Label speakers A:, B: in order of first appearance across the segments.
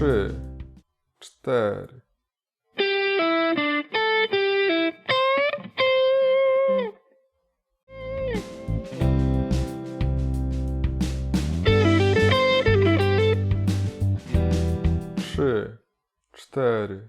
A: trzy, cztery. Trzy, cztery.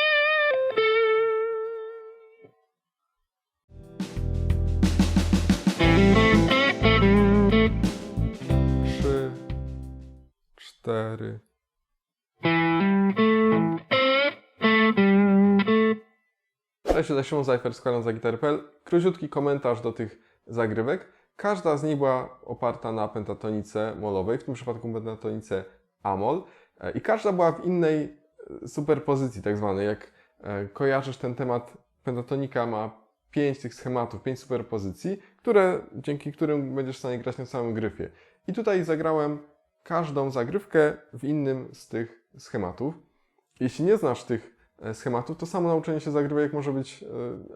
A: 4. Cześć, tutaj Szymon Zajfer, składam za gitar.pl. Króciutki komentarz do tych zagrywek. Każda z nich była oparta na pentatonice molowej, w tym przypadku pentatonice amol. E, I każda była w innej e, superpozycji tak zwanej. Jak e, kojarzysz ten temat, pentatonika ma pięć tych schematów, pięć superpozycji, które, dzięki którym będziesz w stanie grać na całym gryfie. I tutaj zagrałem każdą zagrywkę w innym z tych schematów. Jeśli nie znasz tych e, schematów, to samo nauczenie się zagrywek może być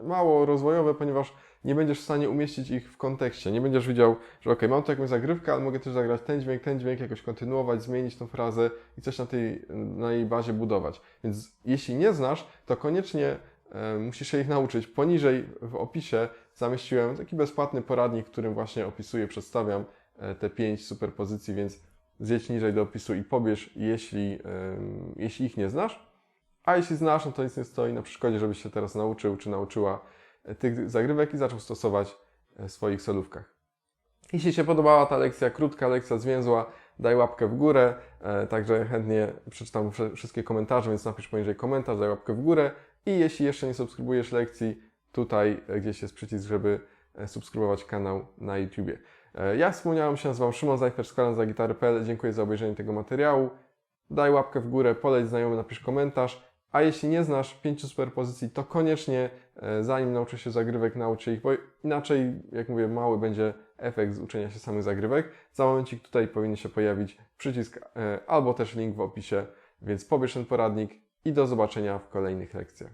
A: e, mało rozwojowe, ponieważ nie będziesz w stanie umieścić ich w kontekście. Nie będziesz widział, że ok, mam tu jakąś zagrywkę, ale mogę też zagrać ten dźwięk, ten dźwięk, jakoś kontynuować, zmienić tą frazę i coś na, tej, na jej bazie budować. Więc jeśli nie znasz, to koniecznie e, musisz się ich nauczyć. Poniżej w opisie zamieściłem taki bezpłatny poradnik, którym właśnie opisuję, przedstawiam te pięć superpozycji, więc zjedź niżej do opisu i pobierz, jeśli, jeśli ich nie znasz. A jeśli znasz, no to nic nie stoi na przeszkodzie, żebyś się teraz nauczył czy nauczyła e, tych zagrywek i zaczął stosować e, w swoich solówkach. Jeśli się podobała ta lekcja, krótka lekcja zwięzła, daj łapkę w górę. E, Także chętnie przeczytam wszystkie komentarze, więc napisz poniżej komentarz, daj łapkę w górę. I jeśli jeszcze nie subskrybujesz lekcji, tutaj gdzieś jest przycisk, żeby subskrybować kanał na YouTubie. E, Ja wspomniałem się, nazywam Szymon Zajfer z kanału Zagitar.pl. Dziękuję za obejrzenie tego materiału. Daj łapkę w górę, poleć znajomy, napisz komentarz. A jeśli nie znasz pięciu superpozycji, to koniecznie e, zanim nauczysz się zagrywek, naucz się ich, bo inaczej, jak mówię, mały będzie efekt z uczenia się samych zagrywek. Za momencik tutaj powinien się pojawić przycisk e, albo też link w opisie, więc pobierz ten poradnik i do zobaczenia w kolejnych lekcjach.